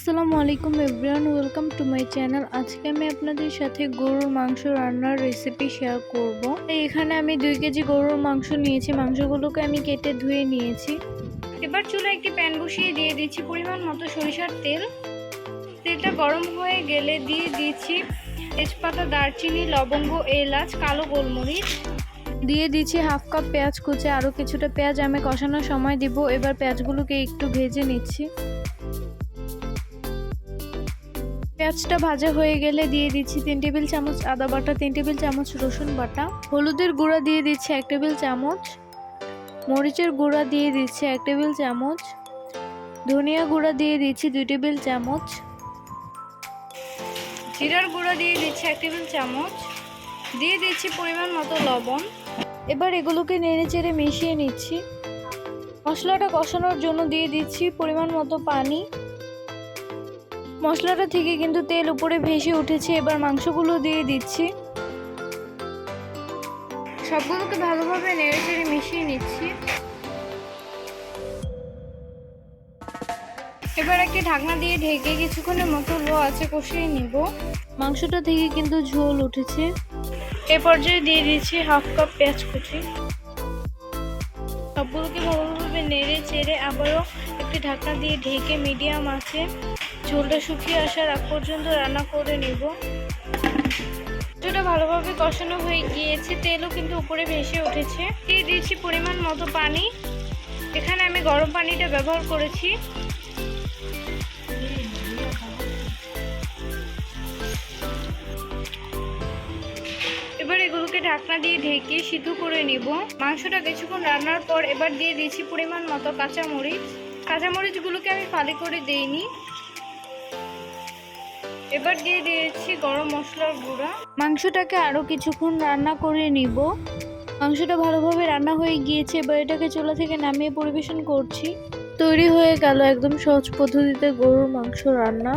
আসসালামু আলাইকুম everyone, welcome to my channel. আজকে আমি আপনাদের সাথে গরুর মাংস রান্নার রেসিপি শেয়ার করব। এখানে আমি দুই কেজি গরুর মাংস নিয়েছি, মাংসগুলোকে আমি কেটে ধুয়ে নিয়েছি। এবার চুলায় একটি প্যান বসিয়ে দিয়ে দিচ্ছি পরিমাণ মতো সরিষার তেল। তেলটা গরম হয়ে গেলে দিয়ে দিচ্ছি তেজপাতা, দারচিনি, লবঙ্গ, এলাচ, কালো গোলমরিচ। দিয়ে দিচ্ছি হাফ কাপ পেঁয়াজ কুচে। আরও কিছুটা পেঁয়াজ আমি কষানোর সময় দিব। এবার পেঁয়াজগুলোকে একটু ভেজে নিচ্ছি। পেঁয়াজটা ভাজা হয়ে গেলে দিয়ে দিচ্ছি তিন টেবিল চামচ আদা বাটা, তিন টেবিল চামচ রসুন বাটা। হলুদের গুঁড়া দিয়ে দিচ্ছি এক টেবিল চামচ। মরিচের গুঁড়া দিয়ে দিচ্ছি এক টেবিল চামচ। ধনিয়া গুঁড়া দিয়ে দিচ্ছি দুই টেবিল চামচ। জিরার গুঁড়া দিয়ে দিচ্ছি এক টেবিল চামচ। দিয়ে দিচ্ছি পরিমাণ মতো লবণ। এবার এগুলোকে নেড়ে চেড়ে মিশিয়ে নিচ্ছি। মশলাটা কষানোর জন্য দিয়ে দিচ্ছি পরিমাণ মতো পানি। মশলাটা থেকে কিন্তু তেল উপরে ভেসে উঠেছে। এবার মাংসগুলো দিয়ে দিচ্ছি। সবগুলোকে ভালোভাবে নেড়ে চেড়ে মিশিয়ে নিচ্ছি। এবার একটি ঢাকনা দিয়ে ঢেকে কিছুক্ষণের মতো লো আছে কষিয়ে নিব। মাংসটা থেকে কিন্তু ঝোল উঠেছে। এ পর্যায়ে দিয়ে দিচ্ছি হাফ কাপ পেঁয়াজ কুচি। সবগুলোকে ভালোভাবে নেড়ে চেড়ে আবারও একটি ঢাকনা দিয়ে ঢেকে মিডিয়াম আছে। ঝোলটা শুকিয়ে আসার আগ পর্যন্ত রান্না করে নেব। মাংসটা ভালোভাবে কষানো হয়ে গিয়েছে। তেলও কিন্তু উপরে ভেসে উঠেছে। দিয়ে দিয়েছি পরিমাণ মতো পানি। এখানে আমি গরম পানিটা ব্যবহার করেছি। ঢাকনা দিয়ে ঢেকে সিদ্ধ করে নিব। মাংসটা কিছুক্ষণ রান্নার পর এবার দিয়ে দিয়েছি পরিমাণ মতো কাঁচামরিচ। কাঁচামরিচগুলোকে আমি ফালি করে দিইনি। এবার দিয়ে দিয়েছি গরম মশলার গুঁড়া। মাংসটাকে আরও কিছুক্ষণ রান্না করে নিব। মাংসটা ভালোভাবে রান্না হয়ে গিয়েছে, এবার এটাকে চুলা থেকে নামিয়ে পরিবেশন করছি। তৈরি হয়ে গেল একদম সহজ পদ্ধতিতে গরুর মাংস রান্না।